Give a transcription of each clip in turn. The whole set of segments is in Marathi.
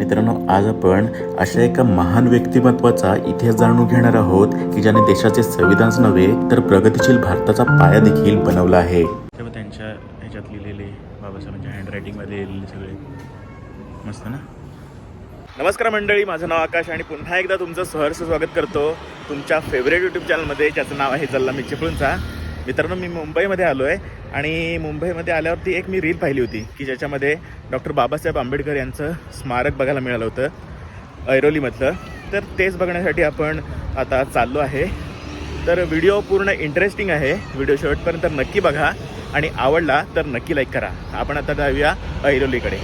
मित्रांनो आज आपण अशा एका महान व्यक्तिमत्वाचा इतिहास जाणून घेणार आहोत की ज्याने देशाचे संविधानच नव्हे तर प्रगतीशील भारताचा पाया देखील बनवला आहे. तेव्हा त्यांच्या ह्याच्यात लिहिलेले बाबासाहेबांच्या हँडरायटिंगमध्ये लिहिलेले सगळे. मस्त ना? नमस्कार मंडळी माझं नाव आकाश आणि पुन्हा एकदा तुमचं सहर्ष स्वागत करतो तुमच्या फेवरेट यूट्यूब चॅनलमध्ये ज्याचं नाव आहे जल्ला मी चिपळूणचा मित्रांनो मी मुंबईमध्ये आलो आहे आणि मुंबईमध्ये आल्यावरती एक मी रील पाहिली होती की ज्याच्यामध्ये डॉक्टर बाबासाहेब आंबेडकर यांचं स्मारक बघायला मिळालं होतं ऐरोलीमधलं. तर तेच बघण्यासाठी आपण आता चाललो आहे. तर व्हिडिओ पूर्ण इंटरेस्टिंग आहे. व्हिडिओ शेवटपर्यंत नक्की बघा आणि आवडला तर नक्की लाईक करा. आपण आता जाऊया ऐरोलीकडे.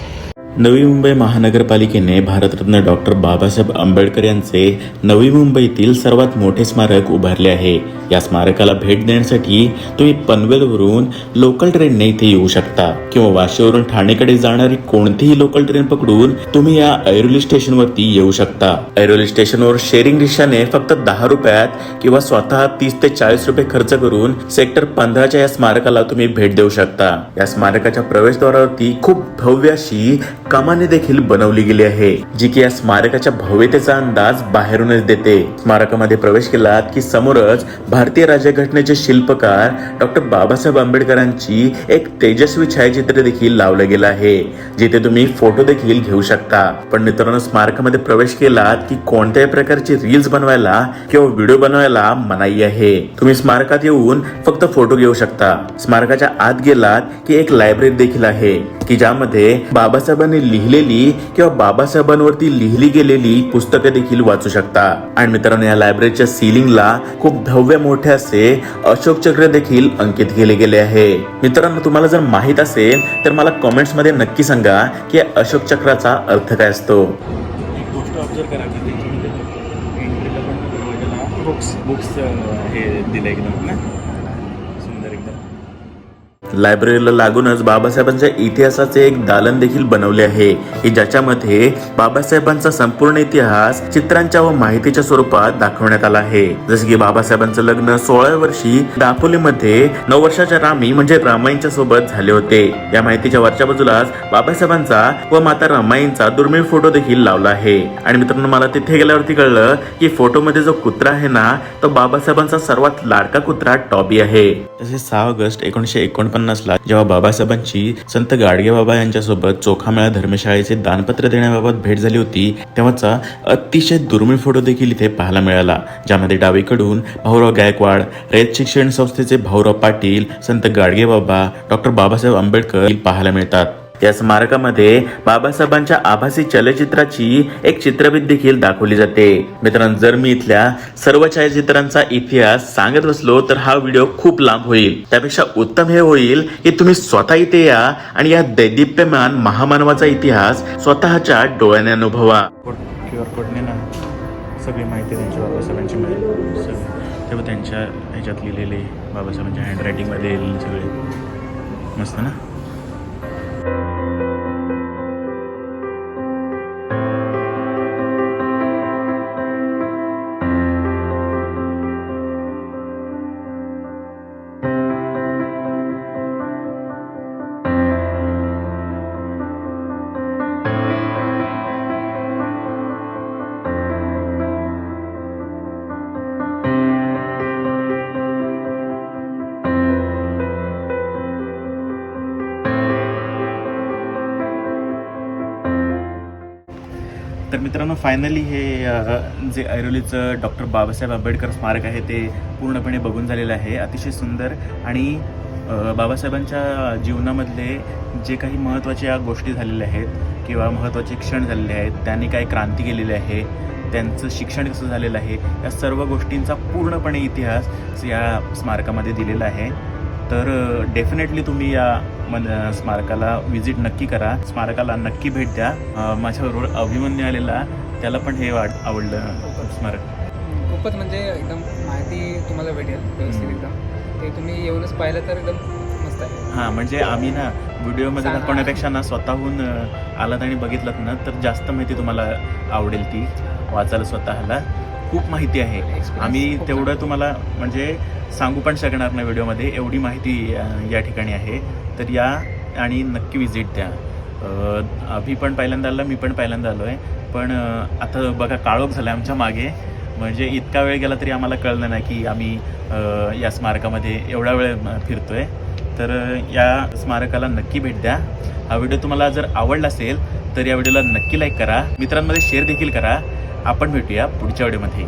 नवी मुंबई महानगरपालिकेने भारतरत्न डॉक्टर बाबासाहेब आंबेडकर यांचे नवी मुंबईतील सर्वात मोठे स्मारक उभारले आहे. या स्मारकाला भेट देण्यासाठी तुम्ही पनवेलवरून लोकल ट्रेनने इथे येऊ शकता किंवा वाशीवरून ठाणेकडे जाणारी कोणतीही लोकल ट्रेन पकडून तुम्ही या ऐरोली स्टेशनवरती येऊ शकता. ऐरोली स्टेशनवर शेअरिंग रिक्षाने फक्त दहा रुपयात किंवा स्वतः तीस ते चाळीस रुपये खर्च करून सेक्टर पंधराच्या या स्मारकाला तुम्ही भेट देऊ शकता. या स्मारकाच्या प्रवेशद्वारावरती खूप भव्य अशी कमाने देखील बनवली गेली आहे जी की या स्मारकाच्या भव्यतेचा अंदाज बाहेरूनच देते. स्मारकामध्ये प्रवेश केलात की समोरच भारतीय राज्यघटनेचे शिल्पकार डॉक्टर बाबासाहेब आंबेडकरांची एक तेजस्वी छायाचित्र देखील लावलं गेलं आहे जिथे तुम्ही फोटो देखील घेऊ शकता. पण मित्रांनो स्मारकामध्ये प्रवेश केलात की कोणत्याही प्रकारची रील्स बनवायला किंवा व्हिडिओ बनवायला मनाई आहे. तुम्ही स्मारकात येऊन फक्त फोटो घेऊ शकता. स्मारकाच्या आत गेलात की एक लायब्ररी देखील आहे की ज्यामध्ये बाबासाहेबांनी लिहिलेली किंवा बाबासाहेबांवरती लिहिली गेलेली पुस्तकं देखील वाचू शकता. आणि मित्रांनो या लायब्ररीच्या सिलिंगला खूप भव्य मोठे असे अशोक चक्र देखील अंकित केले गेले आहे. मित्रांनो तुम्हाला जर माहीत असेल तर मला कमेंट्समध्ये नक्की सांगा की अशोक चक्राचा अर्थ काय असतो. एक गोष्ट ऑब्झर्व करा की बुक्स बुक्स हे दिले एकदम ना लायब्ररीला लागूनच बाबासाहेबांच्या इतिहासाचे एक दालन देखील बनवले आहे की ज्याच्यामध्ये बाबासाहेबांचा संपूर्ण इतिहास चित्रांच्या व माहितीच्या स्वरूपात दाखवण्यात आला आहे. जसे की बाबासाहेबांचं लग्न सोळाव्या वर्षी दापोलीमध्ये नऊ वर्षाच्या रामी म्हणजे रामाईंच्या सोबत झाले होते. या माहितीच्या वरच्या बाजूलाच बाबासाहेबांचा व माता रामाईंचा दुर्मिळ फोटो देखील लावला आहे. आणि मित्रांनो मला तिथे गेल्यावरती कळलं की फोटोमध्ये जो कुत्रा आहे ना तो बाबासाहेबांचा सर्वात लाडका कुत्रा टॉबी आहे. तसेच सहा ऑगस्ट एकोणीशे नसला जेव्हा बाबासाहेबांची संत गाडगे बाबा यांच्यासोबत चोखामेळा धर्मशाळेचे दानपत्र देण्याबाबत भेट झाली होती तेव्हाचा अतिशय दुर्मिळ फोटो देखील इथे पाहायला मिळाला ज्यामध्ये डावीकडून भाऊराव गायकवाड रयत शिक्षण संस्थेचे भाऊराव पाटील संत गाडगे बाबा डॉक्टर बाबासाहेब आंबेडकर पाहायला मिळतात. या स्मारकामध्ये बाबासाहेबांच्या आभासी चलचित्राची एक चित्रफित देखील दाखवली जाते. मित्रांनो जर मी इथल्या सर्व छायाचित्रांचा इतिहास सांगत बसलो तर हा व्हिडिओ खूप लांब होईल. त्यापेक्षा उत्तम हे होईल की तुम्ही स्वतः इथे या आणि या दैदिप्यमान महामानवाचा इतिहास स्वतःच्या डोळ्याने अनुभवा. क्यू आर कोडने ना सगळी माहिती त्यांच्या बाबासाहेबांची मिळेल. सगळी. तेव्हा त्यांच्या ह्याच्यात लिहिलेले बाबासाहेबांच्या हँडरायटिंगमध्ये लिहिलेले सगळे. मस्त ना? thank you तर मित्रांनो फायनली हे जे ऐरोलीचं डॉक्टर बाबासाहेब आंबेडकर स्मारक आहे ते पूर्णपणे बघून झालेलं आहे. अतिशय सुंदर आणि बाबासाहेबांच्या जीवनामधले जे काही महत्त्वाच्या गोष्टी झालेल्या आहेत किंवा महत्त्वाचे क्षण झालेले आहेत त्यांनी काय क्रांती केलेली आहे त्यांचं शिक्षण कसं झालेलं आहे या सर्व गोष्टींचा पूर्णपणे इतिहास या स्मारकामध्ये दिलेला आहे. तर डेफिनेटली तुम्ही या मन स्मारकाला व्हिजिट नक्की करा. स्मारकाला नक्की भेट द्या. माझ्याबरोबर अभिमन्यू आलेला. त्याला पण हे वाट आवडलं स्मारक. खूपच म्हणजे एकदम माहिती तुम्हाला भेटेल व्यवस्थित एकदम. ते तुम्ही येऊनच पाहिलं तर एकदम हां म्हणजे आम्ही ना व्हिडिओमध्ये. दाखवण्यापेक्षा ना स्वतःहून आलात आणि बघितलं ना तर जास्त माहिती तुम्हाला आवडेल ती. वाचायला स्वतःला. खूप माहिती आहे. आम्ही तेवढं तुम्हाला म्हणजे सांगू पण शकणार नाही व्हिडिओमध्ये. एवढी माहिती या ठिकाणी आहे. तर या आणि नक्की विजिट द्या. अ, अभि पण पहिल्यांदा आला मी पण पहिल्यांदा आलो आहे पण आता बघा काळोख झाला आमच्या मागे. म्हणजे इतका वेळ गेला तरी आम्हाला कळलं नाही की आम्ही या स्मारकामध्ये एवढा वेळ फिरतो आहे तर या स्मारकाला नक्की भेट द्या. हा व्हिडिओ तुम्हाला जर आवडला असेल तर या व्हिडिओला नक्की लाईक करा. मित्रांमध्ये शेअर देखील करा. आपण भेटूया पुढच्या व्हिडिओमध्ये.